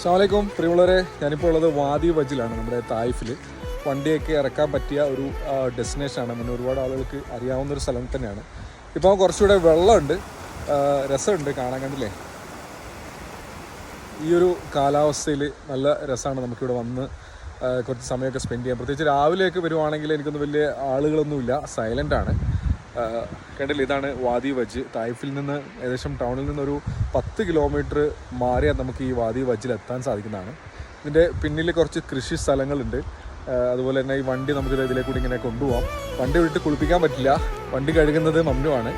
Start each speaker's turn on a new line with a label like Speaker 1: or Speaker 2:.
Speaker 1: അസ്സാമലൈക്കും പ്രിയമുള്ളവരെ ഞാനിപ്പോൾ ഉള്ളത് വാദി വജിലാണ് നമ്മുടെ തായിഫിൽ വണ്ടിയൊക്കെ ഇറക്കാൻ പറ്റിയ ഒരു ഡെസ്റ്റിനേഷനാണ് പിന്നെ ഒരുപാട് ആളുകൾക്ക് അറിയാവുന്ന ഒരു സ്ഥലം തന്നെയാണ്. ഇപ്പോൾ കുറച്ചുകൂടെ വെള്ളമുണ്ട്. രസമുണ്ട് കാണാൻ കണ്ടില്ലേ? ഈ ഒരു കാലാവസ്ഥയിൽ നല്ല രസമാണ് നമുക്കിവിടെ വന്ന് കുറച്ച് സമയമൊക്കെ സ്പെൻഡ് ചെയ്യാം പ്രത്യേകിച്ച് രാവിലെയൊക്കെ വരുവാണെങ്കിൽ എനിക്കൊന്നും വലിയ ആളുകളൊന്നുമില്ല. സൈലന്റ് ആണ്. കണ്ടില്ലേ ഇതാണ് വാദി വജ്. തായിഫിൽ നിന്ന് ഏകദേശം ടൗണിൽ നിന്നൊരു പത്ത് കിലോമീറ്റർ മാറിയാൽ നമുക്ക് ഈ വാദി വജിൽ എത്താൻ സാധിക്കുന്നതാണ്. ഇതിന്റെ പിന്നിൽ കുറച്ച് കൃഷി സ്ഥലങ്ങളുണ്ട്. അതുപോലെ തന്നെ ഈ വണ്ടി നമുക്ക് ഇതിലേക്കൂടി കൂടി ഇങ്ങനെ കൊണ്ടുപോകാം വണ്ടി വിട്ട് കുളിപ്പിക്കാൻ പറ്റില്ല. വണ്ടി കഴുകുന്നത് മമ്നുവാണ്